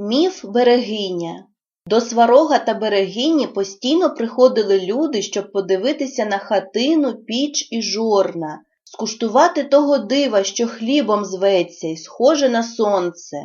Міф Берегиня До Сварога та Берегині постійно приходили люди, щоб подивитися на хатину, піч і жорна, скуштувати того дива, що хлібом зветься і схоже на сонце.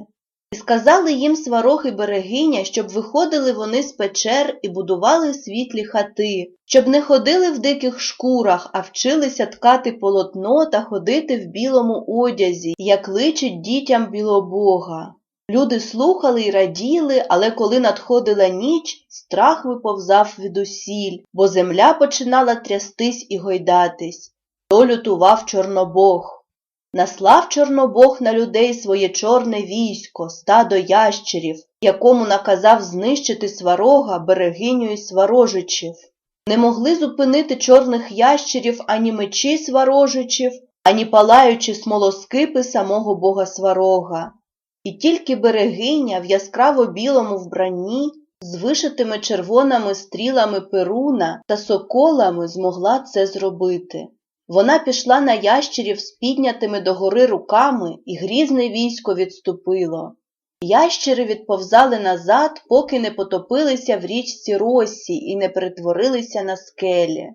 І сказали їм Сварог і Берегиня, щоб виходили вони з печер і будували світлі хати, щоб не ходили в диких шкурах, а вчилися ткати полотно та ходити в білому одязі, як личить дітям білобога. Люди слухали й раділи, але коли надходила ніч, страх виповзав відусіль, бо земля починала трястись і гойдатись. То лютував Чорнобог. Наслав Чорнобог на людей своє чорне військо, стадо ящерів, якому наказав знищити сварога, берегиню і сварожичів. Не могли зупинити чорних ящерів ані мечі сварожичів, ані палаючі смолоскипи самого бога сварога. І тільки берегиня в яскраво білому вбранні з вишитими червоними стрілами перуна та соколами змогла це зробити. Вона пішла на ящерів з піднятими догори руками, і грізне військо відступило. Ящери відповзали назад, поки не потопилися в річці Росі і не перетворилися на скелі.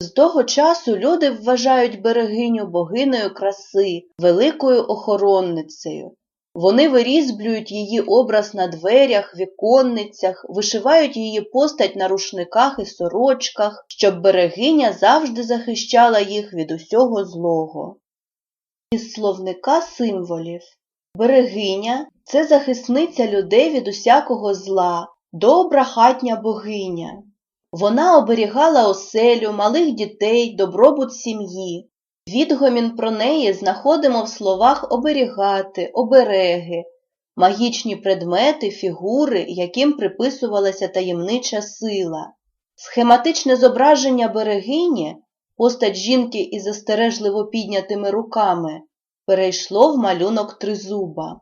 З того часу люди вважають берегиню богинею краси, великою охоронницею. Вони вирізблюють її образ на дверях, віконницях, вишивають її постать на рушниках і сорочках, щоб берегиня завжди захищала їх від усього злого. Із словника символів Берегиня це захисниця людей від усякого зла, добра хатня богиня. Вона оберігала оселю, малих дітей, добробут сім'ї. Відгомін про неї знаходимо в словах оберігати, обереги, магічні предмети, фігури, яким приписувалася таємнича сила. Схематичне зображення берегині, постать жінки із застережливо піднятими руками, перейшло в малюнок тризуба.